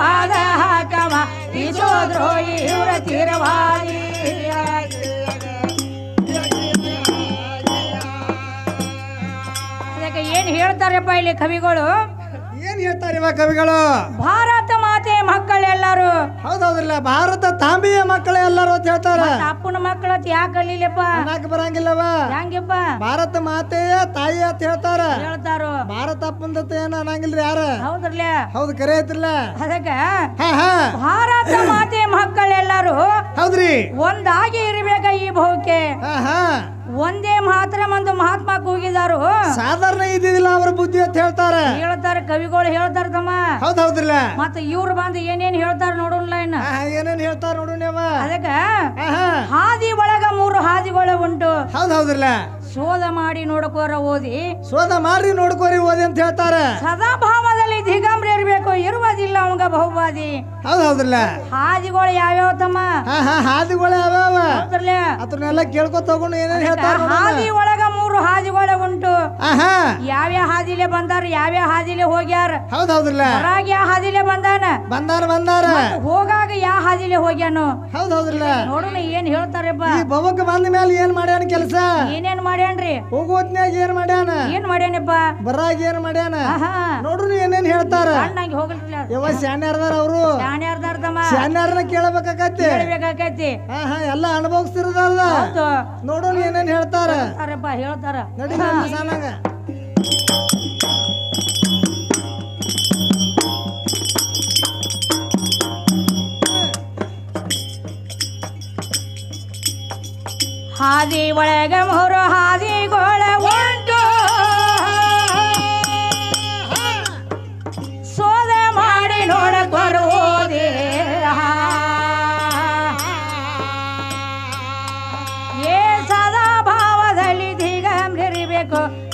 ದೇವಾದ ಹಾಕಮ ದ್ರೋಹಿ ಇವರ ತಿರುವಾದಿ. ಅದಕ್ಕೆ ಏನ್ ಹೇಳ್ತಾರಪ್ಪ ಇಲ್ಲಿ ಕವಿಗಳು? ಏನ್ ಹೇಳ್ತಾರೆ ಕವಿಗಳು? ಭಾರತ ಮಕ್ಕಳೆಲ್ಲರೂ. ಹೌದೌದ್ರಲ್ಲ ಭಾರತ ತಾಂಬಿಯ ಮಕ್ಕಳೇ ಎಲ್ಲರೂ ಅಂತ ಹೇಳ್ತಾರ. ಮತ್ತ್ ಅಪ್ಪನ ಮಕ್ಕಳ ಯಾಕೆ ಕಲೀಲಪ್ಪ ಅನ್ನಕ್ ಬರಂಗಿಲ್ಲವ ಹೆಂಗಪ್ಪ? ಭಾರತ ಮಾತೆಯ ತಾಯಿ ಅಂತ ಹೇಳ್ತಾರ. ಹೇಳ್ತಾರು. ಭಾರತ ಅಪ್ಪಂದತ್ತ ಏನ ಅನ್ನಂಗಿಲ್ರಿ ಯಾರ? ಹೌದ್ರಲ್ಲ ಹೌದು ಕರೆ ಐತ್ರಲ್ಲ. ಅದಕ್ಕ ಹಾ ಹಾ. ಭಾರತ ಮಾತೆ ಮಕ್ಕಳೆಲ್ಲರೂ ಹೌದ್ರಿ. ಒಂದಾಗಿ ಇರ್ಬೇಕ ಈ ಬಹುಕೆ ಹಾ ಹಾ. ಒಂದೇ ಮಾತ್ರ ಒಂದು ಮಹಾತ್ಮ ಕೂಗಿದಾರು. ಸಾಧಾರಣ ಇದ್ದಿದ್ದಿಲ್ಲ ಅವ್ರ ಬುದ್ಧಿ ಅಂತ ಹೇಳ್ತಾರೆ. ಹೇಳ್ತಾರ ಕವಿಗಳು ಹೇಳ್ತಾರ ತಮ್ಮ. ಹೌದ್ ಹೌದ್ರಲ್ಲ. ಮತ್ತ ಇವ್ರು ಬಂದು ಏನೇನ್ ಹೇಳ್ತಾರ ನೋಡೋಣ ಇನ್ನ. ಏನೇನ್ ಹೇಳ್ತಾರ ನೋಡೋಣ ಅದಕ್ಕ ಹಾದಿ ಒಳಗ ಮೂರು ಹಾದಿಗಳು ಉಂಟು. ಹೌದ್ ಹೌದ್ರಲ್ಲ. ಶೋಧ ಮಾಡಿ ನೋಡ್ಕೋರ ಓದಿ. ಶೋಧ ಮಾಡಿ ನೋಡ್ಕೋರಿ ಓದಿ ಅಂತ ಹೇಳ್ತಾರೆ. ಸದಾ ದಿಗಂಬ್ರ ಇರ್ಬೇಕು ಇರುವುದಿಲ್ಲ ಅವಂಗ ಬಹುವಾದಿ. ಹೌದ್ ಹೌದ್ರಲ್ಲ? ಹಾದಿಗಳು ಯಾವ್ಯಾವ ತಮ್ಮ? ಹಾ ಹಾ ಹಾದಿಗಳು ಯಾವ್ಯಾವ? ಅದ್ರಲ್ಲೇ ಅದನ್ನೆಲ್ಲ ಕೇಳ್ಕೊ ತಗೊಂಡು ಏನೇನ್ ಹೇಳ್ತಾರ ಹಾದಿ ಒಳಗ ಹಾದಿಗಳು ಉಂಟು. ಯಾವ ಯಾವ ಯಾವ್ಯಾವ ಹಾದಿಲೆ ಬಂದಾರ ಯಾವ್ಯಾವ ಹಾದಿಲೆ ಹೋಗ್ಯಾರ? ಹೌದ್ ಹೌದ್ರಲ್ಲ. ಹೊರಾಗ ಯಾವ ಹಾದಿಲೆ ಬಂದಾನ? ಬಂದಾರ ಬಂದಾರ. ಹೋಗಾಗ ಯಾವ ಹಾದಿಲೆ ಹೋಗ್ಯಾನು? ಹೌದ್ ಹೌದ್ರಲ್ಲ. ನೋಡೋಣ ಏನ್ ಹೇಳ್ತಾರಪ್ಪ. ಬವಕ್ ಬಂದ ಮೇಲೆ ಏನ್ ಮಾಡ್ಯಾನ ಕೆಲಸ? ಏನೇನ್ ಮಾಡ್ಯಾನ್ರಿ? ಹೋಗೋತ್ನ್ಯಾಗ ಏನ್ ಮಾಡ್ಯಾನ? ಏನ್ ಮಾಡ್ಯಾನಪ್ಪ? ಬರಾಗ ಏನ್ ಮಾಡ್ಯಾನ? ನೋಡ್ರಿ ಏನೇನ್ ಹೇಳ್ತಾರ. ಅಣ್ಣಂಗೆ ಹೋಗ್ಲಿಲ್ಲ ಯಾವ ಶಾನ್ಯಾರ್ದಾರ ಅವರು ಯಾರ್ದಾರ ತಮ್ಮ ಶಾನ್ಯಾರನ್ನ ಕೇಳಬೇಕಾಕತಿ ಹೇಳ್ಬೇಕಾಕೈತಿ ಹಾ ಹಾ ಎಲ್ಲ ಅನುಭವಿಸ್ತಿರೋದಲ್ಲ ನೋಡೋಣ ಏನೇನ್ ಹೇಳ್ತಾರ. ಹೇಳ್ತಾರಪ್ಪ ಹೇಳ್ತಾರ. ನಡಿ ಹಾದಿ ಒಳಗ ಮೂರು ಹಾದಿಗಳ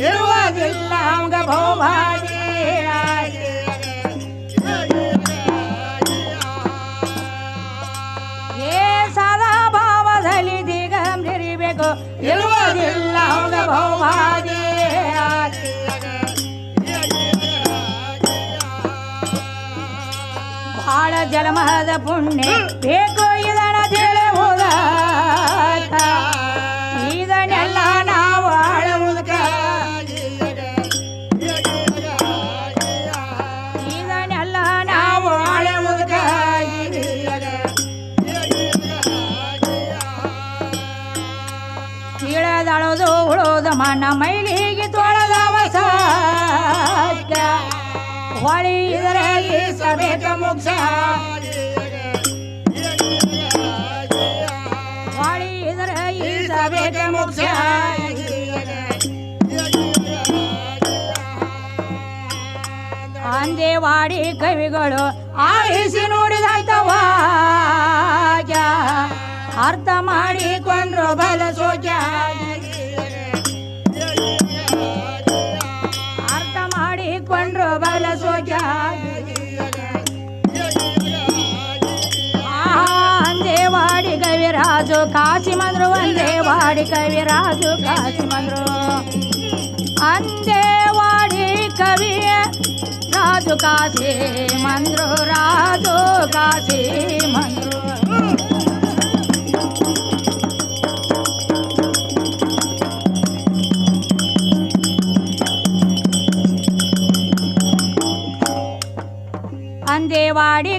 ಇರುವುದಿಲ್ಲ ಅವಂಗ ಬಹುಭಾಗಿ ಏ ಸದಾ ಭಾವದಲ್ಲಿ ದಿಗಂಬರಿಬೇಕು ಇರುವುದಿಲ್ಲ ಅವಂಗ ಬಹುಭಾಗಿ ಬಾಳ ಜಲಮಹದ ಪುಣ್ಯ ಬೇಕು ಇದನ ತಿಳಿಯುವುದ ಮಣ್ಣ ಮೈಲಿಗೆ ತೊಳೆದವ ಹೊಳಿ ಇದರಲ್ಲಿ ಸಬೇಕ ಮುಗ್ಸ. ಹೊಳಿ ಇದರ ಈ ಮುಗ್ಸ. ಅಂದೇವಾಡಿ ಕವಿಗಳು ಆರಿಸಿ ನೋಡಿದಂತವ ಅರ್ಥ ಮಾಡಿಕೊಂಡ್ರು ಬಲ ಸೋಜ वाडी कवी राजू अंदे वाड़ी कवि राजू काशीमंद्रो राजू काशीमंद्र अंदेवाडी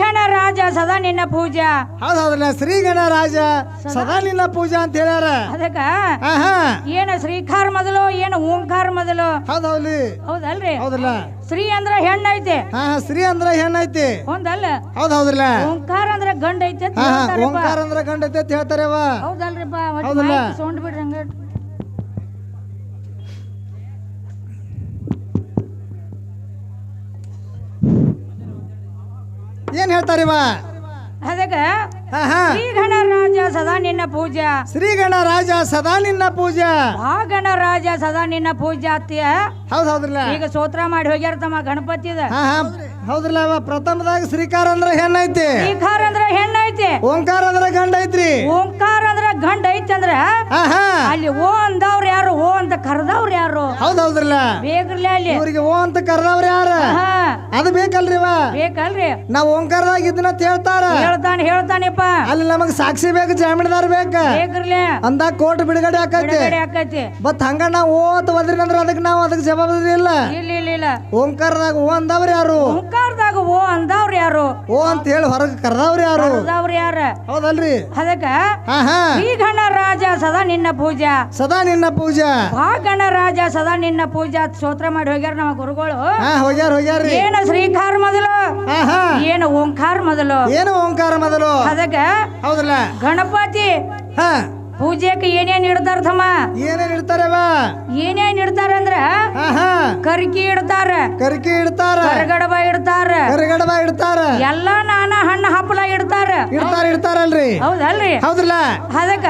ಗಣರಾಜ ಸದಾ ನಿನ್ನ ಪೂಜಾ. ಹೌದ್ ಹೌದಲ್ಲ ಶ್ರೀ ಗಣರಾಜ ಸದಾ ನಿನ್ನ ಪೂಜಾ ಅಂತ ಹೇಳ್ಯಾರ. ಅದಕ್ಕ ಏನ ಶ್ರೀಕಾರ ಮೊದಲು ಏನ ಓಂಕಾರ ಮೊದಲು? ಹೌದೌದ್ರಿ ಹೌದ್ಲಿ. ಹೌದಲ್ರಿ? ಹೌದಲ್ಲ ಶ್ರೀ ಅಂದ್ರ ಹೆಣ್ಣೈತಿ. ಹಾ ಶ್ರೀ ಅಂದ್ರ ಹೆಣ್ಣೈತಿ. ಹೌದಲ್ಲ ಹೌದ್ ಓಂಕಾರ ಅಂದ್ರ ಗಂಡ ಐತಿ ಓಂಕಾರ ಅಂದ್ರ ಗಂಡ ಐತಿ ಅಂತ ಹೇಳ್ತಾರವ ಹೌದಲ್ರಿಪ್ಪ? ಸೌಂಡ್ ಬಿಡ್ರಿ ಹಂಗ ಏನ್ ಹೇಳ್ತಾರಿವ ಅದಕ್ಕ ಶ್ರೀ ಗಣರಾಜ ಸದಾ ನಿನ್ನ ಪೂಜಾ ಶ್ರೀ ಗಣರಾಜ ಸದಾ ನಿನ್ನ ಪೂಜಾ ಆ ಗಣರಾಜ ಸದಾ ನಿನ್ನ ಪೂಜಾ ಅತ್ತಿಯ. ಹೌದ್ ಹೌದ್ರಲ್ಲ. ಈಗ ಸೋತ್ರ ಮಾಡಿ ಹೋಗ್ಯಾರ ತಮ್ಮ ಗಣಪತಿದ. ಹೌದ್ರಲ್ಲ ಅವ? ಪ್ರಥಮದಾಗ ಶ್ರೀಕಾರ ಅಂದ್ರೆ ಹೆಣ್ಣೈತಿ. ಶ್ರೀಕಾರ ಅಂದ್ರ ಹೆಣ್ಣೈತಿ. ಓಂಕಾರ ಅಂದ್ರೆ ಗಂಡ ಐತ್ರಿ ಓಂಕಾರ ಅಂದ್ರೆ ಗಂಡ ಐತಿ ಅಂದ್ರೆ ಅಲ್ಲಿ ಓ ಅಂದವ್ರ ಯಾರು? ಓ ಅಂತ ಕರೆದವ್ರ ಯಾರು? ಹೌದ್ ಹೌದ್ರಲ್ಲ. ಬೇಕ್ರಲ್ಲ ಅಲ್ಲಿ. ಅವ್ರಿಗೆ ಓ ಅಂತ ಕರ್ದವ್ರ ಯಾರು? ಹಾ ಅದು ಬೇಕಲ್ರಿವ ಬೇಕಲ್ರಿ. ನಾವ್ ಓಂಕಾರದಾಗ ಇದನ್ನ ಹೇಳ್ತಾರ. ಹೇಳ್ತಾನೆ ಹೇಳ್ತಾನೆಪ್ಪ. ಅಲ್ಲಿ ನಮಗ್ ಸಾಕ್ಷಿ ಬೇಕು ಜಾಮೀನ್ದಾರ್ ಬೇಕ. ಬೇಕ್ರಲ್ಲ. ಅಂದಾಗ ಕೋರ್ಟ್ ಬಿಡುಗಡೆ ಹಾಕೈತಿ ಮತ್ ಆಕೈತಿ. ಬಟ್ ಹಂಗ ನಾವ್ ಓ ಅಂತ ಒದ್ರಿ ಅಂದ್ರೆ ಅದಕ್ಕೆ ನಾವು ಅದಕ್ಕೆ ಜವಾಬ್ದಾರಿ ಇಲ್ಲ. ಇಲ್ಲ ಇಲ್ಲ ಇಲ್ಲ. ಓಂಕಾರದಾಗ ಓ ಅಂದವ್ರ ಯಾರು? ಓಂಕಾರದಾಗ ಓ ಅಂದವ್ರ ಯಾರು? ಓ ಅಂತ ಹೇಳಿ ಹೊರಗೆ ಕರ್ದವ್ರ ಯಾರು? ಅವ್ರ ಯಾರ? ಹೌದಲ್ರಿ. ಅದಕ್ಕ ಈ ಗಣರಾಜ ಸದಾ ನಿನ್ನ ಪೂಜಾ. ಸದಾ ನಿನ್ನ ಪೂಜಾ. ಆ ಗಣರಾಜ ಸದಾ ನಿನ್ನ ಪೂಜಾ ಸ್ತೋತ್ರ ಮಾಡಿ ಹೋಗ್ಯಾರ ನಮ್ಮ ಗುರುಗಳು. ಹೋಗ್ಯಾರ ಹೋಗ್ಯಾರ್ರಿ ಏನ ಶ್ರೀಕಾರ ಮೊದಲು? ಏನ ಓಂಕಾರ ಮೊದಲು? ಏನು ಓಂಕಾರ ಮೊದಲು? ಅದಕ್ಕ ಹೌದಲ್ಲ ಗಣಪತಿ ಹಾ. ಪೂಜೆಗೆ ಏನೇನ್ ಇಡ್ತಾರ ತಮ್ಮ? ಏನೇನ್ ಇಡ್ತಾರ ಏನೇನ್ ಇಡ್ತಾರ ಅಂದ್ರ ಕರ್ಕಿ ಇಡ್ತಾರ ಕರ್ಕಿ ಇಡ್ತಾರ. ಕರಗಡಬ ಇಡ್ತಾರ ಕರಿಗಡಬ ಇಡ್ತಾರ. ಎಲ್ಲಾ ನಾನಾ ಹಣ್ಣು ಹಪ್ಪಳ ಇಡ್ತಾರಲ್ರಿ ಹೌದಲ್ರಿ ಹೌದ್ರಲ್ಲ? ಅದಕ್ಕ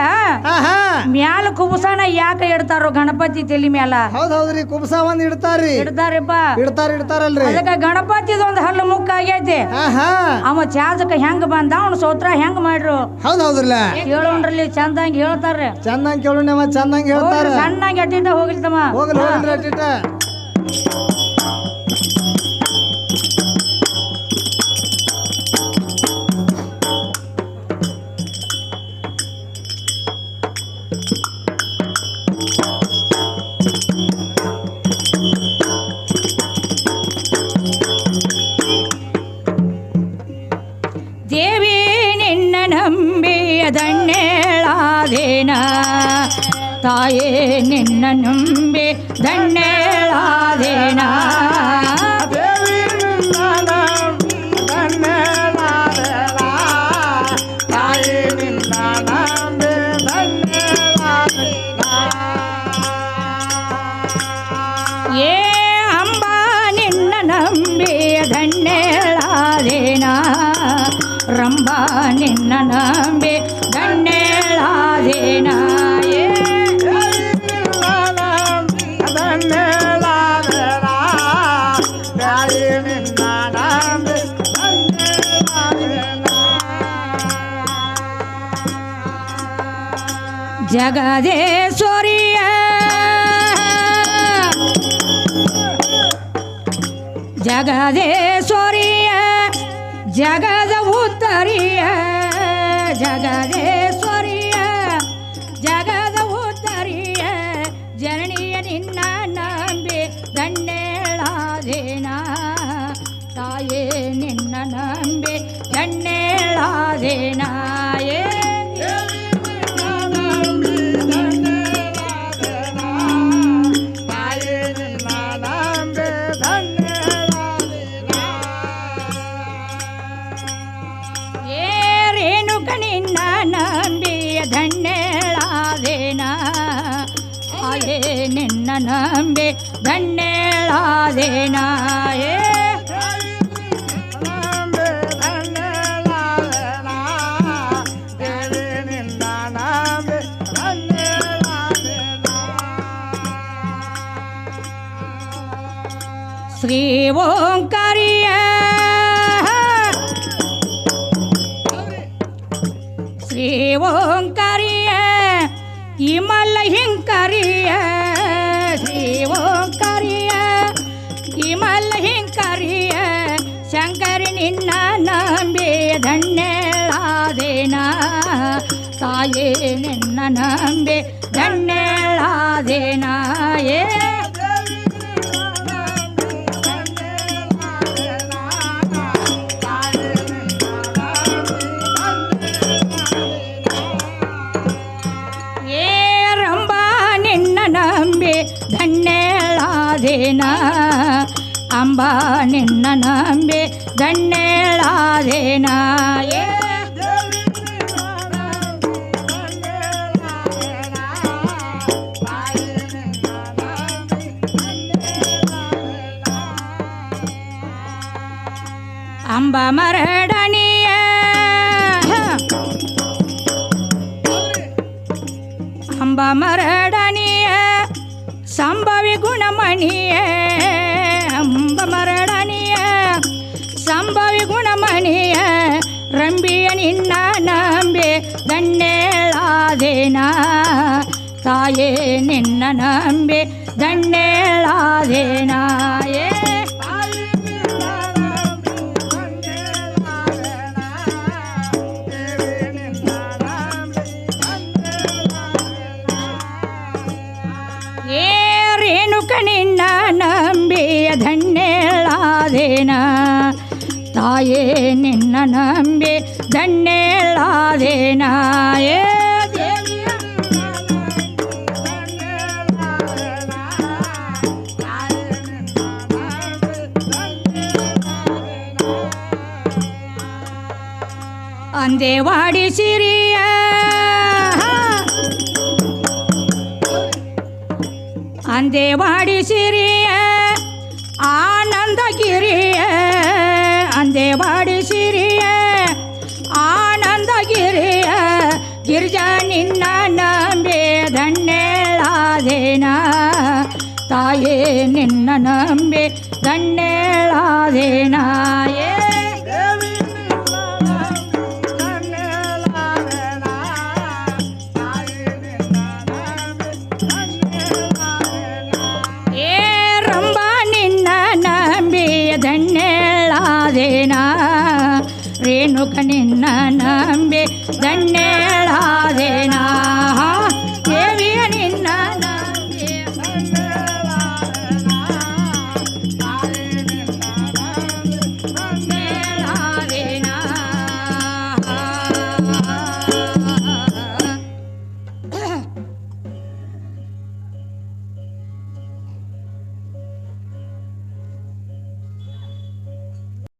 ಮ್ಯಾಲ ಕುಬಸಾನ ಯಾಕೆ ಇಡ್ತಾರೋ ಗಣಪತಿ ತಲಿ ಮ್ಯಾಲ? ಹೌದ್ ಹೌದ್ರಿ ಕುಬಸ ಒಂದ್ ಇಡ್ತಾರ್ರಿ. ಇಡ್ತಾರಪ್ಪ. ಇಡ್ತಾರ ಇಡ್ತಾರಲ್ರಿ. ಅದಕ್ಕ ಗಣಪತಿದೊಂದ್ ಹಲ್ಲು ಮುಕ್ಕ ಆಗೈತಿ ಅವ ಚಾಜಕ ಹೆಂಗ್ ಬಂದ ಅವ್ನ ಸೋತ್ರ ಹೆಂಗ್ ಮಾಡ್ರು? ಹೌದ್ ಹೌದ್ರಲ್ಲ. ಕೇಳೋಣ್ರಲ್ಲಿ ಚಂದಂಗ್ ಹೇಳ್ತಾರ ಚಂದಂಗ್ ಕೇಳೋಣ ಚಂದಂಗ್ ಹೇಳ್ತಾರ. ಸಣ್ಣಂಗ್ ಅಟ್ಟಿಂದ ಹೋಗಿಲ್ತಮ್ಮ ಹೋಗ್ಲಿ ಹೋಗ್ಲಿ ಅಟ್ಟಿಟ ತಾಯೇ ನಿನ್ನ ನಂಬಿ ದಣ್ಣೇಳಾದೇನ ಏ ಅಂಬ ನಿನ್ನ ನಂಬಿಯ ದಣ್ಣೇಳಾದೇನ ರಂಬ ನಿನ್ನ ನಂಬಿ ದಣ್ಣೇಳಾದೇನ ಜಗದೇಶ್ವರಿಯ ಜಗದೇಶ್ವರಿಯ ಜಗದ ಉತ್ತರಿಯ ಜಗದೇಶ್ವರಿಯ ಶ್ರೀ ಓಂಕಾರಿಯ ಶ್ರೀ ಓಂಕಾರಿಯ ಇಮಲ ಹಿಂಕರಿಯ ಶ್ರೀ ಓಂಕಾರಿಯ ಇಮಲ ಹಿಂಕರಿಯ ಶಂಕರಿ ನಿನ್ನ ನಂಬಿ ಧನ್ಯಳಾದೇನ ತಾಯೇ ನಿನ್ನ ನಂಬಿ ಧನ್ಯಳಾದೇನ ಏ ಅಂಬ ನಿನ್ನ ನಂಬಿ ಧನ್ಯಳಾದೇನ ಏ ಅಂಬ ಮರಡನಿಯ ಅಂಬ ಮರಡನಿಯ ಸಂಭವಿ ಗುಣಮಣಿಯ ಅಂಬ ಮರಡನಿಯ ಸಂಭವಿ ಗುಣಮಣಿಯ ರಂಬಿಯ ನಿನ್ನ ನಂಬಿ ದಂಡೇಳಾದೇನ ತಾಯೇ ನಿನ್ನ ನಂಬಿ ದಂಡೇಳಾದೇನ ತಾಯೇ ನಿನ್ನ ನಂಬಿ ಧನ್ಯಳಾದೇನ ಏ ದೇವಿಯ ಅಂದೇವಾಡಿ ಸಿರಿಯ ಅಂದೇವಾಡಿ ಸಿರಿಯ ನಿನ್ನ ನಂಬಿ ಧನ್ಯಳಾದೇನ ತಾಯೇ ನಿನ್ನ ನಂಬಿ ಧನ್ಯಳಾದೇನ ಏ ಏ ರಂಬ ನಿನ್ನ ನಂಬಿಯ ಧನ್ಯಳಾದೇನ ರೇಣುಕ ನಿನ್ನ ನಂಬಿ ಧನ್ಯಳಾದೇನ